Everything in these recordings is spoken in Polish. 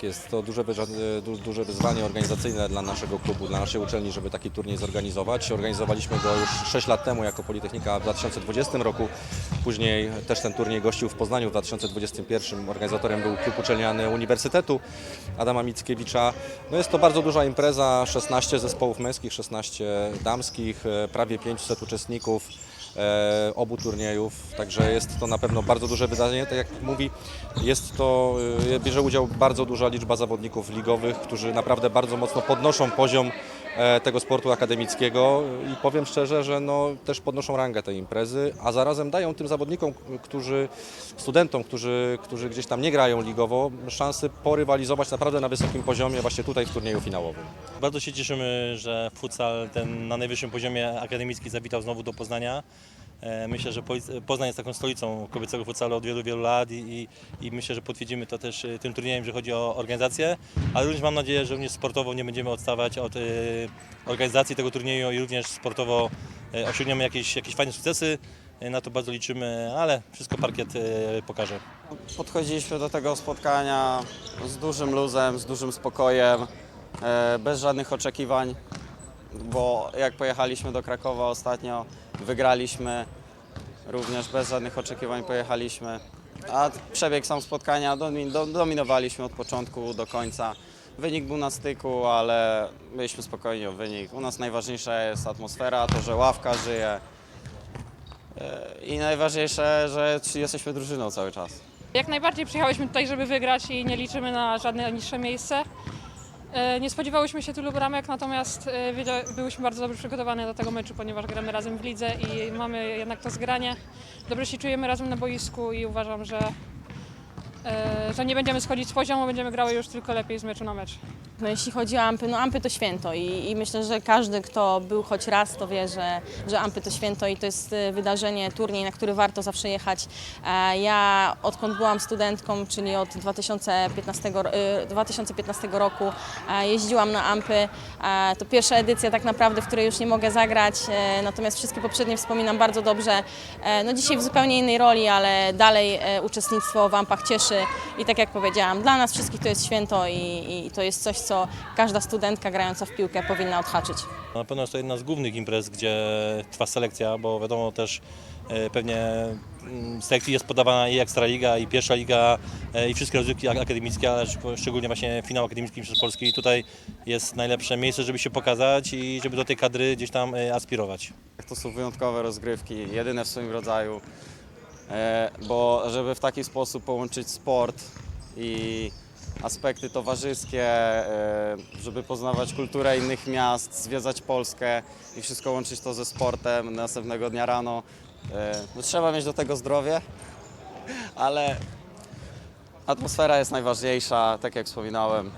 Tak, jest to duże, duże wyzwanie organizacyjne dla naszego klubu, dla naszej uczelni, żeby taki turniej zorganizować. Organizowaliśmy go już 6 lat temu jako Politechnika w 2020 roku. Później też ten turniej gościł w Poznaniu w 2021. Organizatorem był klub uczelniany Uniwersytetu Adama Mickiewicza. No jest to bardzo duża impreza, 16 zespołów męskich, 16 damskich, e, prawie 500 uczestników obu turniejów, także jest to na pewno bardzo duże wydarzenie. Tak jak mówi, jest to, e, bierze udział bardzo duża liczba zawodników ligowych, którzy naprawdę bardzo mocno podnoszą poziom e, tego sportu akademickiego i powiem szczerze, że no, też podnoszą rangę tej imprezy, a zarazem dają tym zawodnikom, którzy, studentom, którzy, którzy gdzieś tam nie grają ligowo, szansę porywalizować naprawdę na wysokim poziomie właśnie tutaj w turnieju finałowym. Bardzo się cieszymy, że futsal ten na najwyższym poziomie akademickim zawitał znowu do Poznania. E, Myślę, że Poznań jest taką stolicą kobiecego futsalu od wielu, wielu lat i, i, i myślę, że potwierdzimy to też e, tym turniejem, jeżeli chodzi o organizację, ale również mam nadzieję, że również sportowo nie będziemy odstawać od e, organizacji tego turnieju i również sportowo osiągniemy jakieś, jakieś fajne sukcesy. Na to bardzo liczymy, ale wszystko parkiet pokaże. Podchodziliśmy do tego spotkania z dużym luzem, z dużym spokojem, bez żadnych oczekiwań, bo jak pojechaliśmy do Krakowa ostatnio, wygraliśmy, również bez żadnych oczekiwań pojechaliśmy, a przebieg sam spotkania domi- do- dominowaliśmy od początku do końca. Wynik był na styku, ale byliśmy spokojni o wynik. U nas najważniejsza jest atmosfera, to, że ławka żyje e, i najważniejsze, że jesteśmy drużyną cały czas. Jak najbardziej przyjechałyśmy tutaj, żeby wygrać i nie liczymy na żadne niższe miejsce. E, Nie spodziewałyśmy się tylu bramek, natomiast e, byłyśmy bardzo dobrze przygotowane do tego meczu, ponieważ gramy razem w lidze i mamy jednak to zgranie. Dobrze się czujemy razem na boisku i uważam, że, że nie będziemy schodzić z poziomu, będziemy grały już tylko lepiej z meczu na mecz. No jeśli chodzi o Ampy, no Ampy to święto i, i myślę, że każdy, kto był choć raz, to wie, że, że Ampy to święto i to jest e, wydarzenie, turniej, na który warto zawsze jechać. E, Ja odkąd byłam studentką, czyli od 2015, ro- e, 2015 roku e, jeździłam na Ampy. E, To pierwsza edycja tak naprawdę, w której już nie mogę zagrać, e, natomiast wszystkie poprzednie wspominam bardzo dobrze. E, No dzisiaj w zupełnie innej roli, ale dalej e, uczestnictwo w Ampach cieszy i tak jak powiedziałam, dla nas wszystkich to jest święto i, i to jest coś, co każda studentka grająca w piłkę powinna odhaczyć. Na pewno jest to jedna z głównych imprez, gdzie trwa selekcja, bo wiadomo też e, pewnie mm, selekcji jest podawana i Ekstraliga, i Pierwsza Liga, e, i wszystkie rozgrywki ak- akademickie, ale szcz- szczególnie właśnie finał akademicki przez Polski. I tutaj jest najlepsze miejsce, żeby się pokazać i żeby do tej kadry gdzieś tam e, aspirować. To są wyjątkowe rozgrywki, jedyne w swoim rodzaju, bo żeby w taki sposób połączyć sport i aspekty towarzyskie, e, żeby poznawać kulturę innych miast, zwiedzać Polskę i wszystko łączyć to ze sportem następnego dnia rano. e, No, trzeba mieć do tego zdrowie, ale atmosfera jest najważniejsza, tak jak wspominałem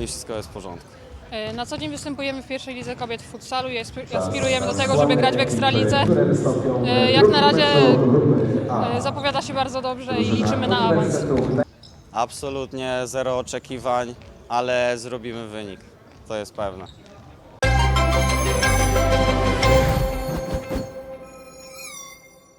i wszystko jest w porządku. E, na co dzień występujemy w pierwszej lidze kobiet w futsalu i aspirujemy do tego, żeby grać w ekstralidze. E, jak na razie e, zapowiada się bardzo dobrze i liczymy na awans. Absolutnie zero oczekiwań, ale zrobimy wynik. To jest pewne.